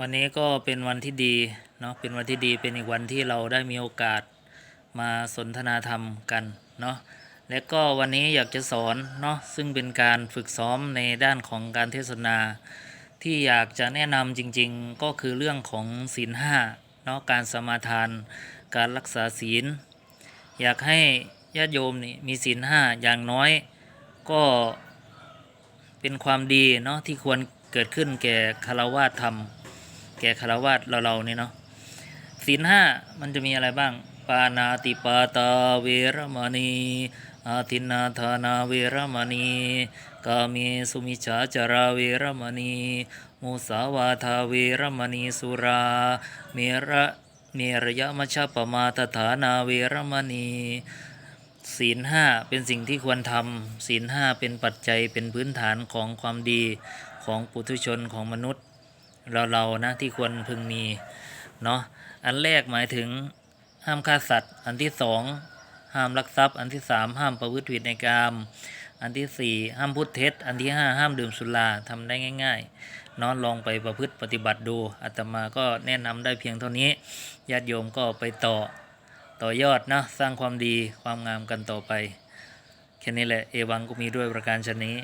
วันนี้ก็เป็นวันที่ดีเนาะเป็นวันที่ดีเป็นอีกวันที่เราได้มีโอกาสมาสนทนาธรรมกันเนาะและก็วันนี้อยากจะสอนเนาะซึ่งเป็นการฝึกซ้อมในด้านของการเทศนา ที่อยากจะแนะนำจริงๆ ก็คือเรื่องของศีลห้าเนาะการสมาทาน การรักษาศีล อยากให้ญาติโยมนี่มีศีลห้าอย่างน้อย ก็เป็นความดีเนาะที่ควรเกิดขึ้นแก่คารวาสธรรม แก่คารวาสเราเรานี่เนาะศีลห้ามันจะมีอะไรบ้าง ปานาติปาตาเวรมณีอาทินนาธานาเวรมณีกาเมสุมิจฉาจาราเวรมณีมุสาวาทาเวรมณีสุราเมระเมรยมัชฌปมาตฐานาเวรมณีศีลห้าเป็นสิ่งที่ควรทำศีลห้าเป็นปัจจัยเป็นพื้นฐานของความดีของปุถุชนของมนุษย์ เราเรานะที่ควรพึงมีเนาะอันแรกหมายถึงห้ามฆ่าสัตว์ อันที่สองห้ามลักทรัพย์ อันที่สามห้ามประพฤติผิดในกามอันที่สี่ห้ามพูดเท็จ อันที่ห้าห้ามดื่มสุราทำได้ง่ายๆเนอนลองไปประพฤติปฏิบัติดูอาตมาก็แนะนำได้เพียงเท่านี้ญาติโยมก็ไปต่อต่อยอดนะสร้างความดีความงามกันต่อไปแค่นี้แหละเอวังก็มีด้วยประการชนนี้